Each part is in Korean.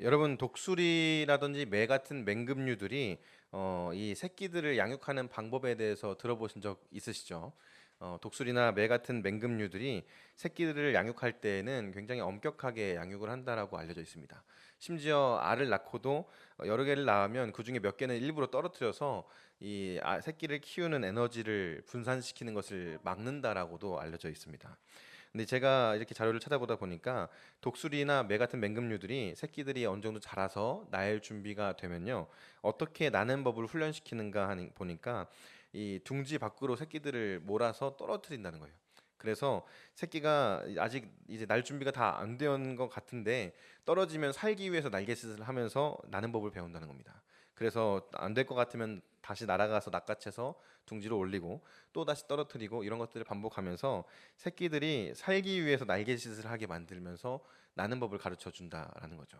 여러분 독수리라든지 매 같은 맹금류들이 어, 이 새끼들을 양육하는 방법에 대해서 들어보신 적 있으시죠? 어, 독수리나 매 같은 맹금류들이 새끼들을 양육할 때에는 굉장히 엄격하게 양육을 한다라고 알려져 있습니다. 심지어 알을 낳고도 여러 개를 낳으면 그 중에 몇 개는 일부러 떨어뜨려서 이 아- 새끼를 키우는 에너지를 분산시키는 것을 막는다라고도 알려져 있습니다. 근데 제가 이렇게 자료를 찾아보다 보니까 독수리나 매 같은 맹금류들이 새끼들이 어느 정도 자라서 날 준비가 되면요 어떻게 나는 법을 훈련시키는가 하는 보니까 이 둥지 밖으로 새끼들을 몰아서 떨어뜨린다는 거예요. 그래서 새끼가 아직 이제 날 준비가 다안 되는 것 같은데 떨어지면 살기 위해서 날갯짓을 하면서 나는 법을 배운다는 겁니다. 그래서 안 될 것 같으면 다시 날아가서 낚아채서 둥지로 올리고 또 다시 떨어뜨리고 이런 것들을 반복하면서 새끼들이 살기 위해서 날갯짓을 하게 만들면서 나는 법을 가르쳐 준다라는 거죠.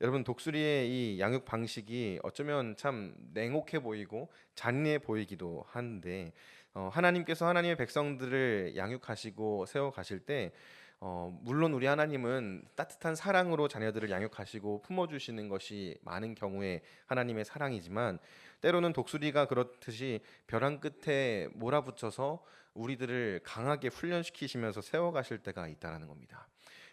여러분 독수리의 이 양육 방식이 어쩌면 참 냉혹해 보이고 잔인해 보이기도 한데 어, 하나님께서 하나님의 백성들을 양육하시고 세워 가실 때 어, 물론 우리 하나님은 따뜻한 사랑으로 자녀들을 양육하시고 품어주시는 것이 많은 경우에 하나님의 사랑이지만 때로는 독수리가 그렇듯이 벼랑 끝에 몰아붙여서 우리들을 강하게 훈련시키시면서 세워가실 때가 있다라는 겁니다.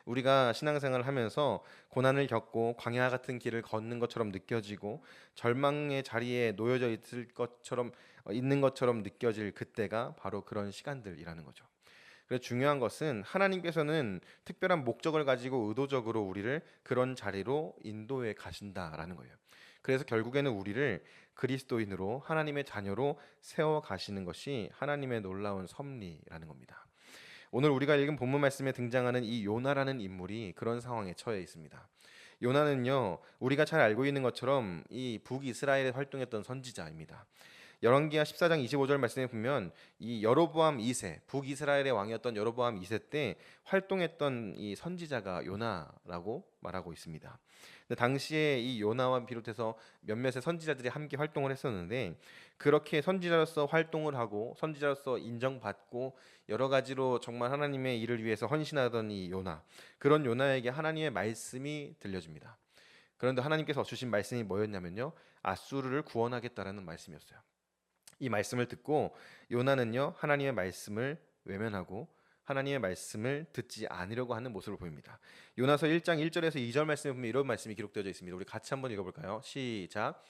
우리가 신앙생활을 하면서 고난을 겪고 광야 같은 길을 걷는 것처럼 느껴지고 절망의 자리에 놓여져 있을 것처럼 어, 있는 것처럼 느껴질 그때가 바로 그런 시간들이라는 거죠. 그래서 중요한 것은 하나님께서는 특별한 목적을 가지고 의도적으로 우리를 그런 자리로 인도해 가신다라는 거예요. 그래서 결국에는 우리를 그리스도인으로 하나님의 자녀로 세워 가시는 것이 하나님의 놀라운 섭리라는 겁니다. 오늘 우리가 읽은 본문 말씀에 등장하는 이 요나라는 인물이 그런 상황에 처해 있습니다. 요나는요 우리가 잘 알고 있는 것처럼 이 북이스라엘에 활동했던 선지자입니다. 열왕기하 14장 25절 말씀에 보면 이 여로보암 2세 북이스라엘의 왕이었던 여로보암 2세 때 활동했던 이 선지자가 요나라고 말하고 있습니다. 근데 당시에 이 요나와 비롯해서 몇몇의 선지자들이 함께 활동을 했었는데 그렇게 선지자로서 활동을 하고 선지자로서 인정받고 여러 가지로 정말 하나님의 일을 위해서 헌신하던 이 요나 그런 요나에게 하나님의 말씀이 들려집니다. 그런데 하나님께서 주신 말씀이 뭐였냐면요 아수르를 구원하겠다라는 말씀이었어요. 이 말씀을 듣고 요나는요 하나님의 말씀을 외면하고 하나님의 말씀을 듣지 않으려고 하는 모습을 보입니다. 요나서 1장 1절에서 2절 말씀에 보면 이런 말씀이 기록되어 있습니다. 우리 같이 한번 읽어볼까요? 시작.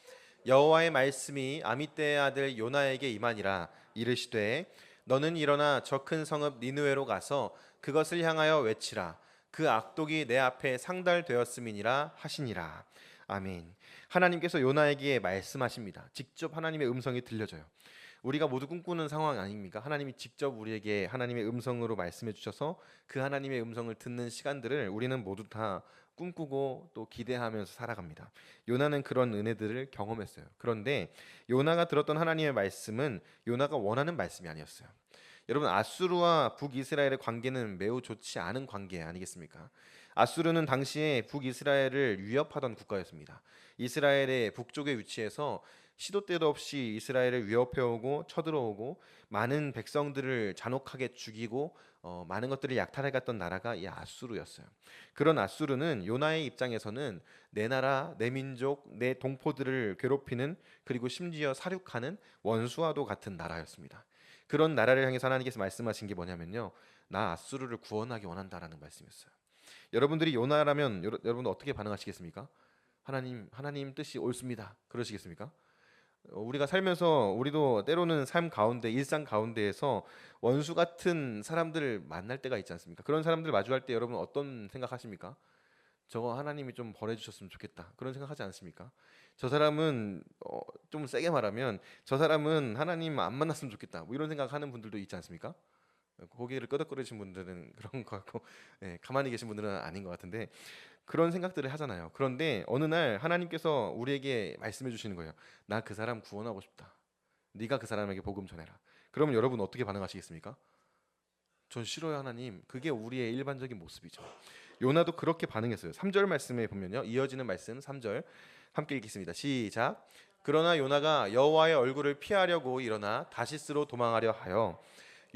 여호와의 말씀이 아미떼의 아들 요나에게 임하니라 이르시되 너는 일어나 저 큰 성읍 니느웨로 가서 그것을 향하여 외치라 그 악독이 내 앞에 상달되었음이니라 하시니라 아멘. 하나님께서 요나에게 말씀하십니다. 직접 하나님의 음성이 들려져요. 우리가 모두 꿈꾸는 상황 아닙니까? 하나님이 직접 우리에게 하나님의 음성으로 말씀해 주셔서 그 하나님의 음성을 듣는 시간들을 우리는 모두 다 꿈꾸고 또 기대하면서 살아갑니다. 요나는 그런 은혜들을 경험했어요. 그런데 요나가 들었던 하나님의 말씀은 요나가 원하는 말씀이 아니었어요. 여러분 아수르와 북이스라엘의 관계는 매우 좋지 않은 관계 아니겠습니까? 아수르는 당시에 북이스라엘을 위협하던 국가였습니다. 이스라엘의 북쪽에 위치해서 시도 때도 없이 이스라엘을 위협해오고 쳐들어오고 많은 백성들을 잔혹하게 죽이고 어, 많은 것들을 약탈해갔던 나라가 이 아수르였어요. 그런 아수르는 요나의 입장에서는 내 나라, 내 민족, 내 동포들을 괴롭히는 그리고 심지어 사륙하는 원수와도 같은 나라였습니다. 그런 나라를 향해서 하나님께서 말씀하신 게 뭐냐면요, 나 아수르를 구원하기 원한다라는 말씀이었어요. 여러분들이 요나라면 여러, 여러분 어떻게 반응하시겠습니까? 하나님 하나님 뜻이 옳습니다. 그러시겠습니까? 어, 우리가 살면서 우리도 때로는 삶 가운데 일상 가운데에서 원수 같은 사람들을 만날 때가 있지 않습니까? 그런 사람들 마주할 때 여러분 어떤 생각하십니까? 저거 하나님이 좀 벌해주셨으면 좋겠다 그런 생각하지 않습니까? 저 사람은 어, 좀 세게 말하면 저 사람은 하나님 안 만났으면 좋겠다 뭐 이런 생각하는 분들도 있지 않습니까? 고개를 끄덕거리신 분들은 그런 거 같고 예, 가만히 계신 분들은 아닌 것 같은데 그런 생각들을 하잖아요. 그런데 어느 날 하나님께서 우리에게 말씀해 주시는 거예요. 나 그 사람 구원하고 싶다. 네가 그 사람에게 복음 전해라. 그러면 여러분 어떻게 반응하시겠습니까? 전 싫어요 하나님. 그게 우리의 일반적인 모습이죠. 요나도 그렇게 반응했어요. 3절 말씀에 보면요. 이어지는 말씀 3절 함께 읽겠습니다. 시작. 그러나 요나가 여호와의 얼굴을 피하려고 일어나 다시스로 도망하려 하여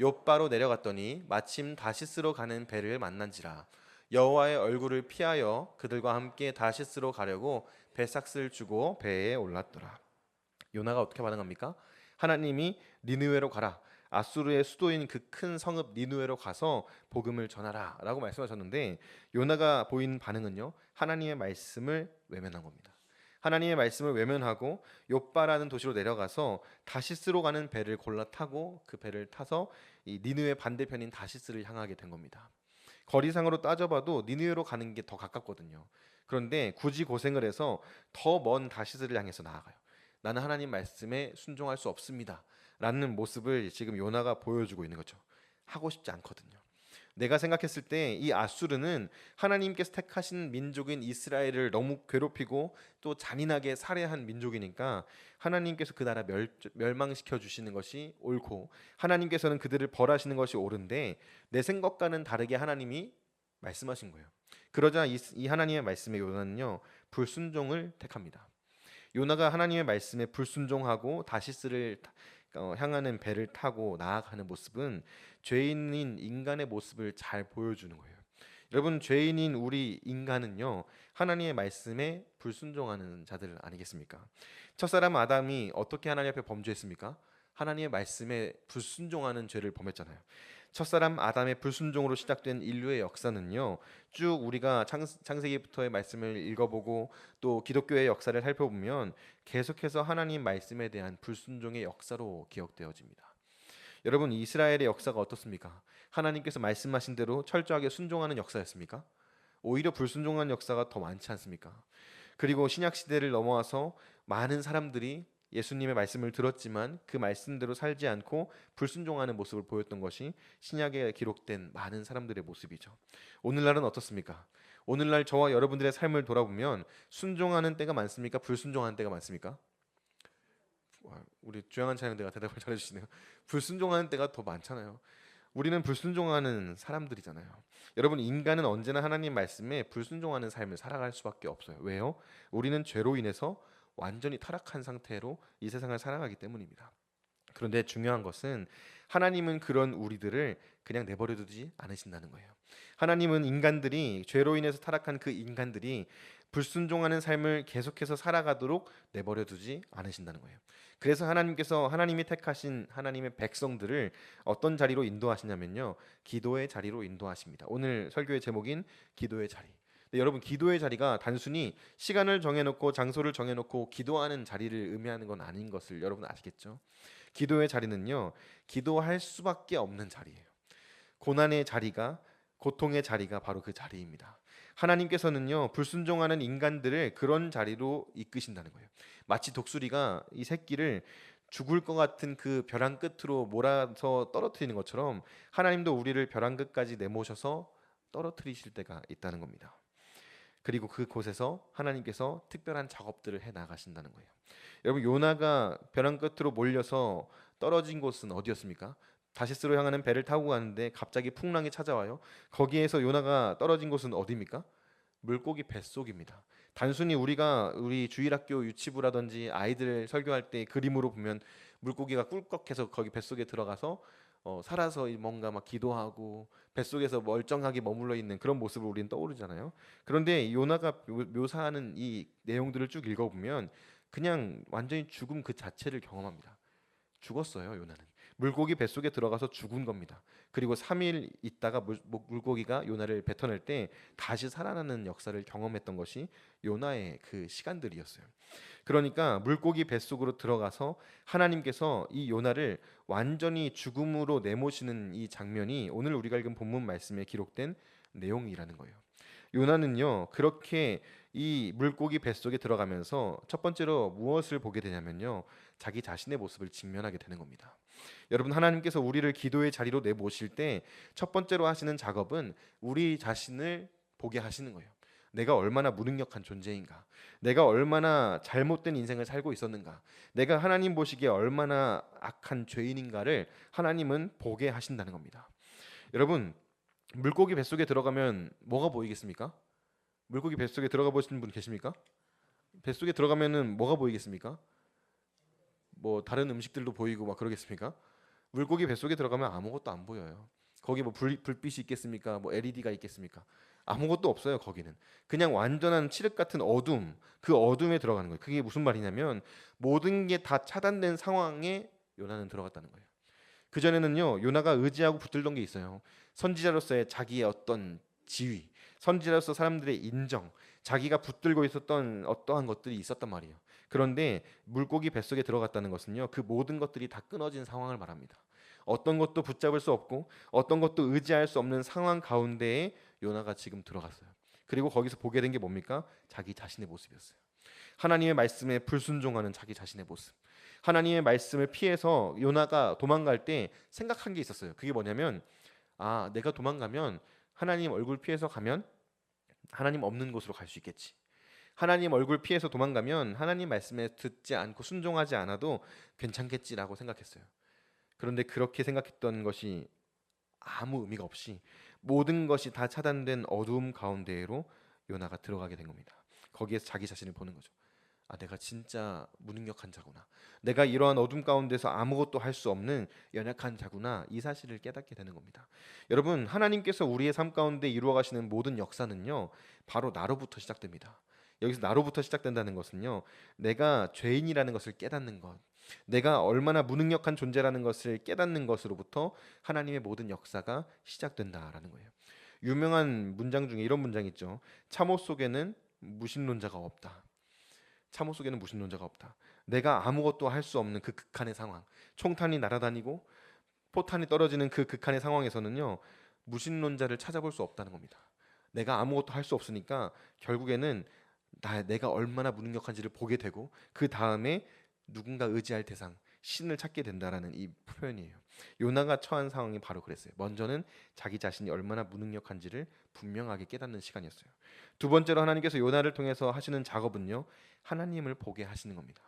요바로 내려갔더니 마침 다시스로 가는 배를 만난지라 여호와의 얼굴을 피하여 그들과 함께 다시스로 가려고 배삭스를 주고 배에 올랐더라. 요나가 어떻게 반응합니까? 하나님이 니느웨로 가라. 아수르의 수도인 그 큰 성읍 니누에로 가서 복음을 전하라라고 말씀하셨는데 요나가 보인 반응은요. 하나님의 말씀을 외면한 겁니다. 하나님의 말씀을 외면하고 요빠라는 도시로 내려가서 다시스로 가는 배를 골라 타고 그 배를 타서 이 니느웨 반대편인 다시스를 향하게 된 겁니다. 거리상으로 따져봐도 니느웨로 가는 게 더 가깝거든요. 그런데 굳이 고생을 해서 더 먼 다시스를 향해서 나아가요. 나는 하나님 말씀에 순종할 수 없습니다. 라는 모습을 지금 요나가 보여주고 있는 거죠. 하고 싶지 않거든요. 내가 생각했을 때 이 아수르는 하나님께서 택하신 민족인 이스라엘을 너무 괴롭히고 또 잔인하게 살해한 민족이니까 하나님께서 그 나라 멸, 멸망시켜 주시는 것이 옳고 하나님께서는 그들을 벌하시는 것이 옳은데 내 생각과는 다르게 하나님이 말씀하신 거예요. 그러자 이, 이 하나님의 말씀에 요나는요 불순종을 택합니다. 요나가 하나님의 말씀에 불순종하고 다시스를 어, 향하는 배를 타고 나아가는 모습은 죄인인 인간의 모습을 잘 보여주는 거예요. 여러분 죄인인 우리 인간은요 하나님의 말씀에 불순종하는 자들 아니겠습니까? 첫사람 아담이 어떻게 하나님 앞에 범죄했습니까? 하나님의 말씀에 불순종하는 죄를 범했잖아요. 첫사람 아담의 불순종으로 시작된 인류의 역사는요. 쭉 우리가 창, 세기부터의 말씀을 읽어보고 또 기독교의 역사를 살펴보면 계속해서 하나님 말씀에 대한 불순종의 역사로 기억되어집니다. 여러분 이스라엘의 역사가 어떻습니까? 하나님께서 말씀하신 대로 철저하게 순종하는 역사였습니까? 오히려 불순종한 역사가 더 많지 않습니까? 그리고 신약 시대를 넘어와서 많은 사람들이 예수님의 말씀을 들었지만 그 말씀대로 살지 않고 불순종하는 모습을 보였던 것이 신약에 기록된 많은 사람들의 모습이죠. 오늘날은 어떻습니까? 오늘날 저와 여러분들의 삶을 돌아보면 순종하는 때가 많습니까? 불순종하는 때가 많습니까? 우리 주양한 찬양대가 대답을 잘해주시네요. 불순종하는 때가 더 많잖아요. 우리는 불순종하는 사람들이잖아요. 여러분 인간은 언제나 하나님 말씀에 불순종하는 삶을 살아갈 수밖에 없어요. 왜요? 우리는 죄로 인해서 완전히 타락한 상태로 이 세상을 살아가기 때문입니다. 그런데 중요한 것은 하나님은 그런 우리들을 그냥 내버려 두지 않으신다는 거예요. 하나님은 인간들이 죄로 인해서 타락한 그 인간들이 불순종하는 삶을 계속해서 살아가도록 내버려 두지 않으신다는 거예요. 그래서 하나님께서 하나님이 택하신 하나님의 백성들을 어떤 자리로 인도하시냐면요. 기도의 자리로 인도하십니다. 오늘 설교의 제목인 기도의 자리. 네, 여러분 기도의 자리가 단순히 시간을 정해놓고 장소를 정해놓고 기도하는 자리를 의미하는 건 아닌 것을 여러분 아시겠죠? 기도의 자리는요 기도할 수밖에 없는 자리예요. 고난의 자리가 고통의 자리가 바로 그 자리입니다. 하나님께서는요 불순종하는 인간들을 그런 자리로 이끄신다는 거예요. 마치 독수리가 이 새끼를 죽을 것 같은 그 벼랑 끝으로 몰아서 떨어뜨리는 것처럼 하나님도 우리를 벼랑 끝까지 내모셔서 떨어뜨리실 때가 있다는 겁니다. 그리고 그곳에서 하나님께서 특별한 작업들을 해 나가신다는 거예요. 여러분 요나가 벼랑 끝으로 몰려서 떨어진 곳은 어디였습니까? 다시스로 향하는 배를 타고 가는데 갑자기 풍랑이 찾아와요. 거기에서 요나가 떨어진 곳은 어디입니까? 물고기 뱃속입니다. 단순히 우리가 우리 주일학교 유치부라든지 아이들 설교할 때 그림으로 보면 물고기가 꿀꺽해서 거기 뱃속에 들어가서 어, 살아서 뭔가 막 기도하고 뱃속에서 멀쩡하게 머물러 있는 그런 모습을 우리는 떠오르잖아요. 그런데 요나가 묘사하는 이 내용들을 쭉 읽어보면 그냥 완전히 죽음 그 자체를 경험합니다. 죽었어요, 요나는. 물고기 뱃속에 들어가서 죽은 겁니다. 그리고 3일 있다가 물, 물고기가 요나를 뱉어낼 때 다시 살아나는 역사를 경험했던 것이 요나의 그 시간들이었어요. 그러니까 물고기 뱃속으로 들어가서 하나님께서 이 요나를 완전히 죽음으로 내모시는 이 장면이 오늘 우리가 읽은 본문 말씀에 기록된 내용이라는 거예요. 요나는요 그렇게 이 물고기 뱃속에 들어가면서 첫 번째로 무엇을 보게 되냐면요 자기 자신의 모습을 직면하게 되는 겁니다. 여러분 하나님께서 우리를 기도의 자리로 내모실 때 첫 번째로 하시는 작업은 우리 자신을 보게 하시는 거예요. 내가 얼마나 무능력한 존재인가, 내가 얼마나 잘못된 인생을 살고 있었는가, 내가 하나님 보시기에 얼마나 악한 죄인인가를 하나님은 보게 하신다는 겁니다. 여러분, 물고기 뱃속에 들어가면 뭐가 보이겠습니까? 물고기 뱃속에 들어가 보신 분 계십니까? 뱃속에 들어가면은 뭐가 보이겠습니까? 뭐 다른 음식들도 보이고 막 그러겠습니까? 물고기 뱃속에 들어가면 아무것도 안 보여요. 거기 뭐 불, 불빛이 있겠습니까? 뭐 LED가 있겠습니까? 아무것도 없어요 거기는 그냥 완전한 칠흑 같은 어둠 그 어둠에 들어가는 거예요 그게 무슨 말이냐면 모든 게 다 차단된 상황에 요나는 들어갔다는 거예요 그 전에는요 요나가 의지하고 붙들던 게 있어요 선지자로서의 자기의 어떤 지위 선지자로서 사람들의 인정 자기가 붙들고 있었던 어떠한 것들이 있었단 말이에요 그런데 물고기 뱃속에 들어갔다는 것은요 그 모든 것들이 다 끊어진 상황을 말합니다 어떤 것도 붙잡을 수 없고 어떤 것도 의지할 수 없는 상황 가운데에 요나가 지금 들어갔어요. 그리고 거기서 보게 된 게 뭡니까? 자기 자신의 모습이었어요. 하나님의 말씀에 불순종하는 자기 자신의 모습. 하나님의 말씀을 피해서 요나가 도망갈 때 생각한 게 있었어요. 그게 뭐냐면 아, 내가 도망가면 하나님 얼굴 피해서 가면 하나님 없는 곳으로 갈 수 있겠지. 하나님 얼굴 피해서 도망가면 하나님 말씀에 듣지 않고 순종하지 않아도 괜찮겠지라고 생각했어요. 그런데 그렇게 생각했던 것이 아무 의미가 없이 모든 것이 다 차단된 어두움 가운데로 요나가 들어가게 된 겁니다. 거기에서 자기 자신을 보는 거죠. 아, 내가 진짜 무능력한 자구나. 내가 이러한 어둠 가운데서 아무것도 할 수 없는 연약한 자구나. 이 사실을 깨닫게 되는 겁니다. 여러분, 하나님께서 우리의 삶 가운데 이루어 가시는 모든 역사는요. 바로 나로부터 시작됩니다. 여기서 나로부터 시작된다는 것은요. 내가 죄인이라는 것을 깨닫는 것. 내가 얼마나 무능력한 존재라는 것을 깨닫는 것으로부터 하나님의 모든 역사가 시작된다라는 거예요. 유명한 문장 중에 이런 문장 있죠. 참호 속에는 무신론자가 없다. 참호 속에는 무신론자가 없다. 내가 아무것도 할 수 없는 그 극한의 상황. 총탄이 날아다니고 포탄이 떨어지는 그 극한의 상황에서는요. 무신론자를 찾아볼 수 없다는 겁니다. 내가 아무것도 할 수 없으니까 결국에는 나 내가 얼마나 무능력한지를 보게 되고 그 다음에 누군가 의지할 대상 신을 찾게 된다라는 이 표현이에요. 요나가 처한 상황이 바로 그랬어요. 먼저는 자기 자신이 얼마나 무능력한지를 분명하게 깨닫는 시간이었어요. 두 번째로 하나님께서 요나를 통해서 하시는 작업은요. 하나님을 보게 하시는 겁니다.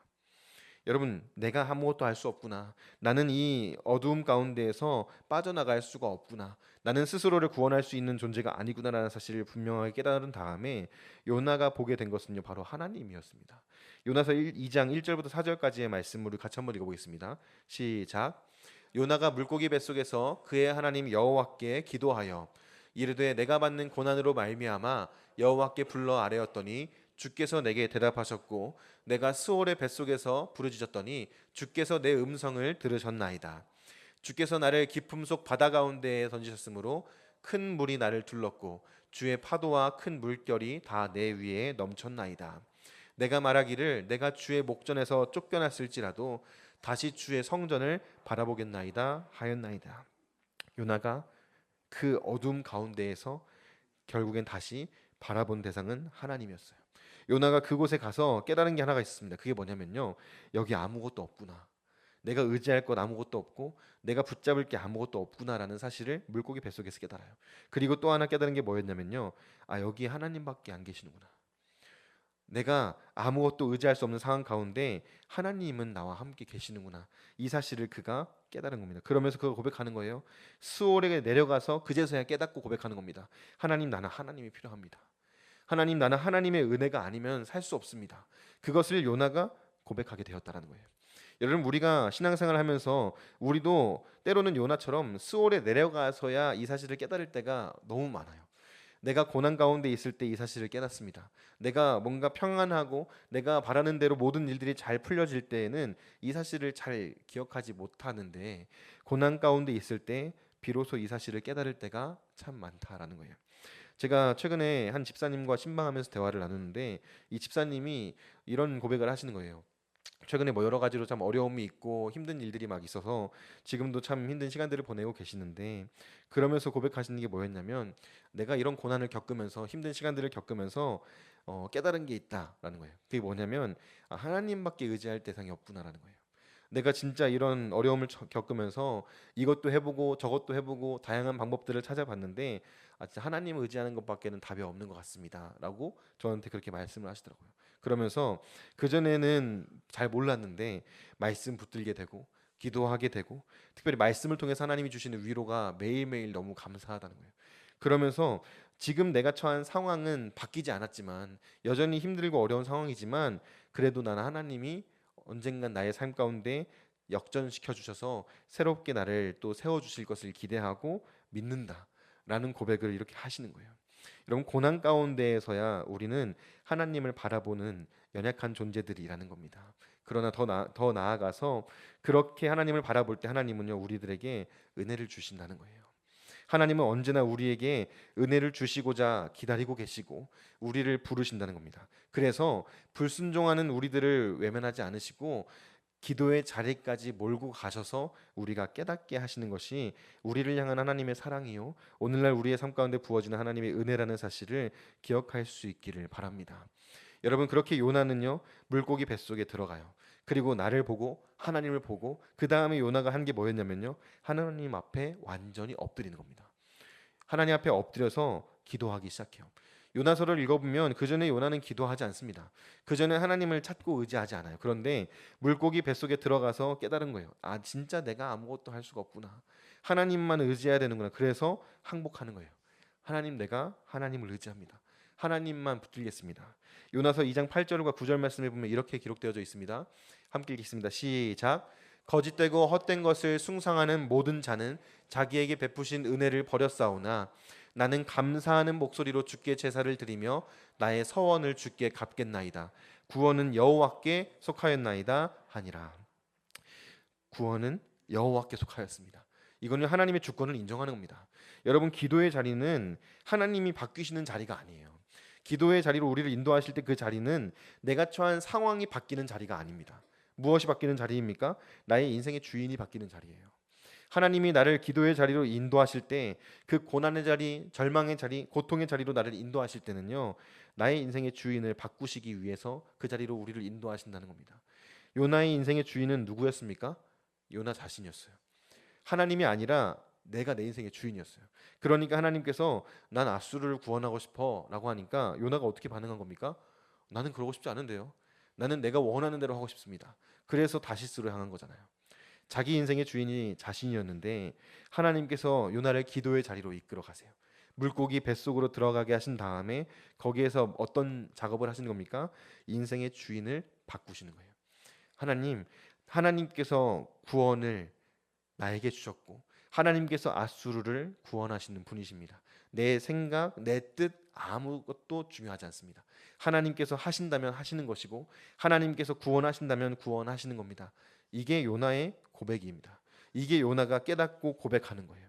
여러분, 내가 아무것도 할 수 없구나. 나는 이 어두움 가운데에서 빠져나갈 수가 없구나. 나는 스스로를 구원할 수 있는 존재가 아니구나라는 사실을 분명하게 깨달은 다음에 요나가 보게 된 것은요, 바로 하나님이었습니다. 요나서 2장 1절부터 4절까지의 말씀을 같이 한번 읽어보겠습니다. 시작. 요나가 물고기 뱃속에서 그의 하나님 여호와께 기도하여 이르되 내가 받는 고난으로 말미암아 여호와께 불러 아뢰었더니 주께서 내게 대답하셨고 내가 스올의 뱃속에서 부르짖었더니 주께서 내 음성을 들으셨나이다. 주께서 나를 깊음 속 바다 가운데에 던지셨으므로 큰 물이 나를 둘렀고 주의 파도와 큰 물결이 다 내 위에 넘쳤나이다. 내가 말하기를 내가 주의 목전에서 쫓겨났을지라도 다시 주의 성전을 바라보겠나이다 하였나이다. 요나가 그 어둠 가운데에서 결국엔 다시 바라본 대상은 하나님이었어요. 요나가 그곳에 가서 깨달은 게 하나가 있습니다. 그게 뭐냐면요. 여기 아무것도 없구나. 내가 의지할 것 아무것도 없고 내가 붙잡을 게 아무것도 없구나라는 사실을 물고기 뱃속에서 깨달아요. 그리고 또 하나 깨달은 게 뭐였냐면요. 아, 여기 하나님밖에 안 계시는구나. 내가 아무것도 의지할 수 없는 상황 가운데 하나님은 나와 함께 계시는구나. 이 사실을 그가 깨달은 겁니다. 그러면서 그가 고백하는 거예요. 수월에 내려가서 그제서야 깨닫고 고백하는 겁니다. 하나님 나는 하나님이 필요합니다. 하나님 나는 하나님의 은혜가 아니면 살 수 없습니다. 그것을 요나가 고백하게 되었다라는 거예요. 여러분 우리가 신앙생활을 하면서 우리도 때로는 요나처럼 스올에 내려가서야 이 사실을 깨달을 때가 너무 많아요. 내가 고난 가운데 있을 때 이 사실을 깨닫습니다. 내가 뭔가 평안하고 내가 바라는 대로 모든 일들이 잘 풀려질 때에는 이 사실을 잘 기억하지 못하는데 고난 가운데 있을 때 비로소 이 사실을 깨달을 때가 참 많다라는 거예요. 제가 최근에 한 집사님과 신방하면서 대화를 나누는데 이 집사님이 이런 고백을 하시는 거예요. 최근에 뭐 여러 가지로 참 어려움이 있고 힘든 일들이 막 있어서 지금도 참 힘든 시간들을 보내고 계시는데 그러면서 고백하시는 게 뭐였냐면 내가 이런 고난을 겪으면서 힘든 시간들을 겪으면서 어, 깨달은 게 있다라는 거예요. 그게 뭐냐면 아, 하나님밖에 의지할 대상이 없구나라는 거예요. 내가 진짜 이런 어려움을 겪으면서 이것도 해보고 저것도 해보고 다양한 방법들을 찾아봤는데 아, 진짜 하나님을 의지하는 것밖에는 답이 없는 것 같습니다라고 저한테 그렇게 말씀을 하시더라고요. 그러면서 그 전에는 잘 몰랐는데 말씀 붙들게 되고 기도하게 되고 특별히 말씀을 통해서 하나님이 주시는 위로가 매일매일 너무 감사하다는 거예요. 그러면서 지금 내가 처한 상황은 바뀌지 않았지만 여전히 힘들고 어려운 상황이지만 그래도 나는 하나님이 언젠간 나의 삶 가운데 역전시켜 주셔서 새롭게 나를 또 세워 주실 것을 기대하고 믿는다라는 고백을 이렇게 하시는 거예요. 여러분 고난 가운데에서야 우리는 하나님을 바라보는 연약한 존재들이라는 겁니다. 그러나 더, 나, 더 나아가서 그렇게 하나님을 바라볼 때 하나님은요 우리들에게 은혜를 주신다는 거예요. 하나님은 언제나 우리에게 은혜를 주시고자 기다리고 계시고 우리를 부르신다는 겁니다. 그래서 불순종하는 우리들을 외면하지 않으시고 기도의 자리까지 몰고 가셔서 우리가 깨닫게 하시는 것이 우리를 향한 하나님의 사랑이요 오늘날 우리의 삶 가운데 부어지는 하나님의 은혜라는 사실을 기억할 수 있기를 바랍니다. 여러분 그렇게 요나는요 물고기 뱃속에 들어가요. 그리고 나를 보고 하나님을 보고 그 다음에 요나가 한 게 뭐였냐면요 하나님 앞에 완전히 엎드리는 겁니다. 하나님 앞에 엎드려서 기도하기 시작해요. 요나서를 읽어보면 그 전에 요나는 기도하지 않습니다. 그 전에 하나님을 찾고 의지하지 않아요. 그런데 물고기 뱃속에 들어가서 깨달은 거예요. 아 진짜 내가 아무것도 할 수가 없구나. 하나님만 의지해야 되는구나. 그래서 항복하는 거예요. 하나님 내가 하나님을 의지합니다. 하나님만 붙들겠습니다. 요나서 2장 8절과 9절 말씀에 보면 이렇게 기록되어져 있습니다. 함께 읽겠습니다. 시작. 거짓되고 헛된 것을 숭상하는 모든 자는 자기에게 베푸신 은혜를 버렸사오나 나는 감사하는 목소리로 주께 제사를 드리며 나의 서원을 주께 갚겠나이다. 구원은 여호와께 속하였나이다 하니라. 구원은 여호와께 속하였습니다. 이거는 하나님의 주권을 인정하는 겁니다. 여러분 기도의 자리는 하나님이 바뀌시는 자리가 아니에요. 기도의 자리로 우리를 인도하실 때 그 자리는 내가 처한 상황이 바뀌는 자리가 아닙니다. 무엇이 바뀌는 자리입니까? 나의 인생의 주인이 바뀌는 자리예요. 하나님이 나를 기도의 자리로 인도하실 때 그 고난의 자리, 절망의 자리, 고통의 자리로 나를 인도하실 때는요. 나의 인생의 주인을 바꾸시기 위해서 그 자리로 우리를 인도하신다는 겁니다. 요나의 인생의 주인은 누구였습니까? 요나 자신이었어요. 하나님이 아니라 내가 내 인생의 주인이었어요. 그러니까 하나님께서 난 아수르를 구원하고 싶어라고 하니까 요나가 어떻게 반응한 겁니까? 나는 그러고 싶지 않은데요. 나는 내가 원하는 대로 하고 싶습니다. 그래서 다시스로 향한 거잖아요. 자기 인생의 주인이 자신이었는데 하나님께서 요나를 기도의 자리로 이끌어 가세요. 물고기 뱃속으로 들어가게 하신 다음에 거기에서 어떤 작업을 하시는 겁니까? 인생의 주인을 바꾸시는 거예요. 하나님, 하나님께서 구원을 나에게 주셨고 하나님께서 아수르를 구원하시는 분이십니다. 내 생각, 내 뜻 아무것도 중요하지 않습니다. 하나님께서 하신다면 하시는 것이고 하나님께서 구원하신다면 구원하시는 겁니다. 이게 요나의 고백입니다. 이게 요나가 깨닫고 고백하는 거예요.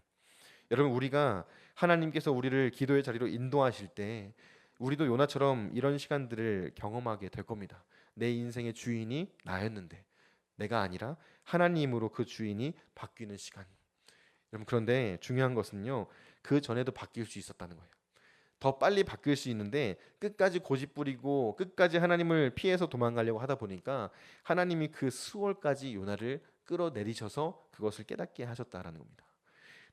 여러분 우리가 하나님께서 우리를 기도의 자리로 인도하실 때 우리도 요나처럼 이런 시간들을 경험하게 될 겁니다. 내 인생의 주인이 나였는데 내가 아니라 하나님으로 그 주인이 바뀌는 시간. 여러분 그런데 중요한 것은요. 그 전에도 바뀔 수 있었다는 거예요. 더 빨리 바뀔 수 있는데 끝까지 고집 부리고 끝까지 하나님을 피해서 도망가려고 하다 보니까 하나님이 그 수월까지 요나를 끌어내리셔서 그것을 깨닫게 하셨다라는 겁니다.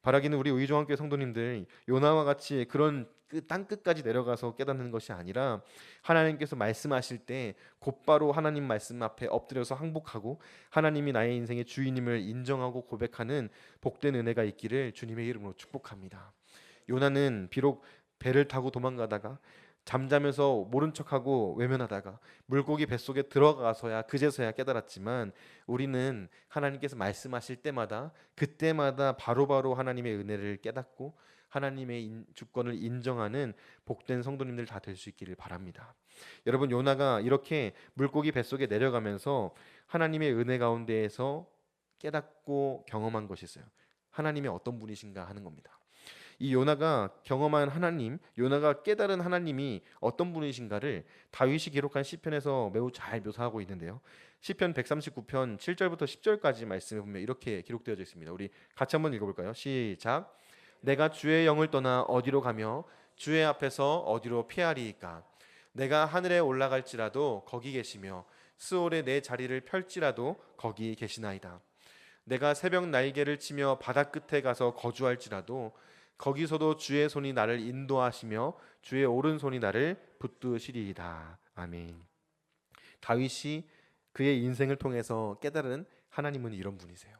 바라기는 우리 의종학교 성도님들 요나와 같이 그런 땅 끝까지 내려가서 깨닫는 것이 아니라 하나님께서 말씀하실 때 곧바로 하나님 말씀 앞에 엎드려서 항복하고 하나님이 나의 인생의 주인임을 인정하고 고백하는 복된 은혜가 있기를 주님의 이름으로 축복합니다. 요나는 비록 배를 타고 도망가다가 잠자면서 모른 척하고 외면하다가 물고기 뱃속에 들어가서야 그제서야 깨달았지만 우리는 하나님께서 말씀하실 때마다 그때마다 바로바로 바로 하나님의 은혜를 깨닫고 하나님의 주권을 인정하는 복된 성도님들 다 될 수 있기를 바랍니다. 여러분 요나가 이렇게 물고기 뱃속에 내려가면서 하나님의 은혜 가운데에서 깨닫고 경험한 것이 있어요. 하나님이 어떤 분이신가 하는 겁니다. 이 요나가 경험한 하나님, 요나가 깨달은 하나님이 어떤 분이신가를 다윗이 기록한 시편에서 매우 잘 묘사하고 있는데요. 시편 139편 7절부터 10절까지 말씀에 보면 이렇게 기록되어 있습니다. 우리 같이 한번 읽어 볼까요? 시작. 내가 주의 영을 떠나 어디로 가며 주의 앞에서 어디로 피하리이까? 내가 하늘에 올라갈지라도 거기 계시며 스올에 내 자리를 펼지라도 거기 계시나이다. 내가 새벽 날개를 치며 바다 끝에 가서 거주할지라도 거기서도 주의 손이 나를 인도하시며 주의 오른손이 나를 붙드시리이다. 아멘. 다윗이 그의 인생을 통해서 깨달은 하나님은 이런 분이세요.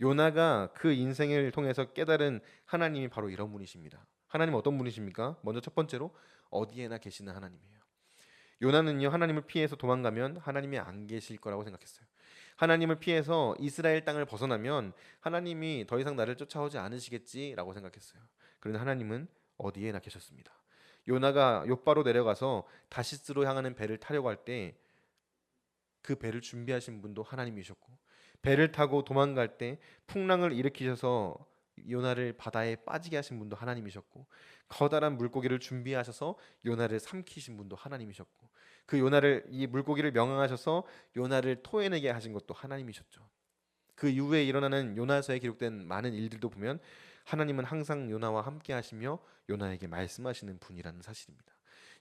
요나가 그 인생을 통해서 깨달은 하나님이 바로 이런 분이십니다. 하나님 어떤 분이십니까? 먼저 첫 번째로 어디에나 계시는 하나님이에요. 요나는요 하나님을 피해서 도망가면 하나님이 안 계실 거라고 생각했어요. 하나님을 피해서 이스라엘 땅을 벗어나면 하나님이 더 이상 나를 쫓아오지 않으시겠지라고 생각했어요. 그런데 하나님은 어디에나 계셨습니다. 요나가 요바로 내려가서 다시스로 향하는 배를 타려고 할 때 그 배를 준비하신 분도 하나님이셨고 배를 타고 도망갈 때 풍랑을 일으키셔서 요나를 바다에 빠지게 하신 분도 하나님이셨고 커다란 물고기를 준비하셔서 요나를 삼키신 분도 하나님이셨고 그 요나를 이 물고기를 명령하셔서 요나를 토해내게 하신 것도 하나님이셨죠. 그 이후에 일어나는 요나서에 기록된 많은 일들도 보면 하나님은 항상 요나와 함께 하시며 요나에게 말씀하시는 분이라는 사실입니다.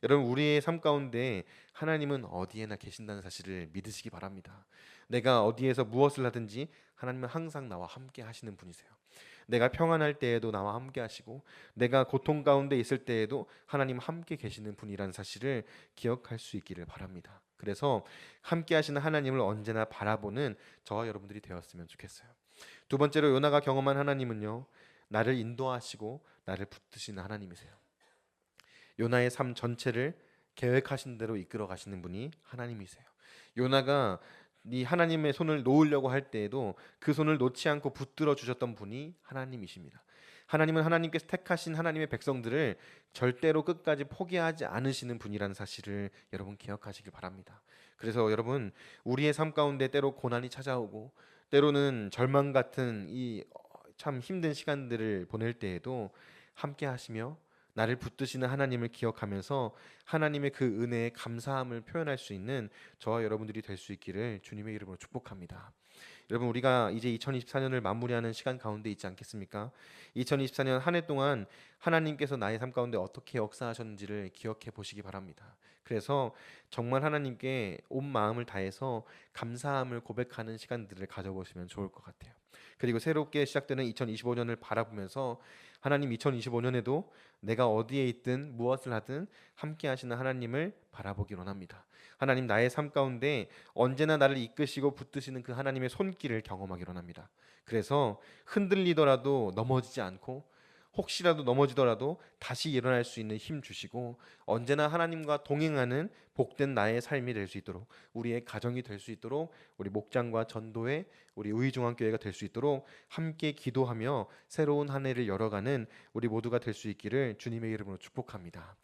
여러분 우리의 삶 가운데 하나님은 어디에나 계신다는 사실을 믿으시기 바랍니다. 내가 어디에서 무엇을 하든지 하나님은 항상 나와 함께 하시는 분이세요. 내가 평안할 때에도 나와 함께 하시고 내가 고통 가운데 있을 때에도 하나님 함께 계시는 분이라는 사실을 기억할 수 있기를 바랍니다. 그래서 함께 하시는 하나님을 언제나 바라보는 저와 여러분들이 되었으면 좋겠어요. 두 번째로 요나가 경험한 하나님은요. 나를 인도하시고 나를 붙드시는 하나님이세요. 요나의 삶 전체를 계획하신 대로 이끌어 가시는 분이 하나님이세요. 요나가 이 하나님의 손을 놓으려고 할 때에도 그 손을 놓지 않고 붙들어 주셨던 분이 하나님이십니다. 하나님은 하나님께서 택하신 하나님의 백성들을 절대로 끝까지 포기하지 않으시는 분이라는 사실을 여러분 기억하시길 바랍니다. 그래서 여러분 우리의 삶 가운데 때로 고난이 찾아오고 때로는 절망 같은 이 참 힘든 시간들을 보낼 때에도 함께 하시며 나를 붙드시는 하나님을 기억하면서 하나님의 그 은혜에 감사함을 표현할 수 있는 저와 여러분들이 될 수 있기를 주님의 이름으로 축복합니다. 여러분 우리가 이제 2024년을 마무리하는 시간 가운데 있지 않겠습니까? 2024년 한 해 동안 하나님께서 나의 삶 가운데 어떻게 역사하셨는지를 기억해 보시기 바랍니다. 그래서 정말 하나님께 온 마음을 다해서 감사함을 고백하는 시간들을 가져보시면 좋을 것 같아요. 그리고 새롭게 시작되는 2025년을 바라보면서 하나님 2025년에도 내가 어디에 있든 무엇을 하든 함께 하시는 하나님을 바라보기 원합니다. 하나님 나의 삶 가운데 언제나 나를 이끄시고 붙드시는 그 하나님의 손길을 경험하기 원합니다. 그래서 흔들리더라도 넘어지지 않고 혹시라도 넘어지더라도 다시 일어날 수 있는 힘 주시고 언제나 하나님과 동행하는 복된 나의 삶이 될 수 있도록 우리의 가정이 될 수 있도록 우리 목장과 전도회 우리 의중앙교회가 될 수 있도록 함께 기도하며 새로운 한 해를 열어가는 우리 모두가 될 수 있기를 주님의 이름으로 축복합니다.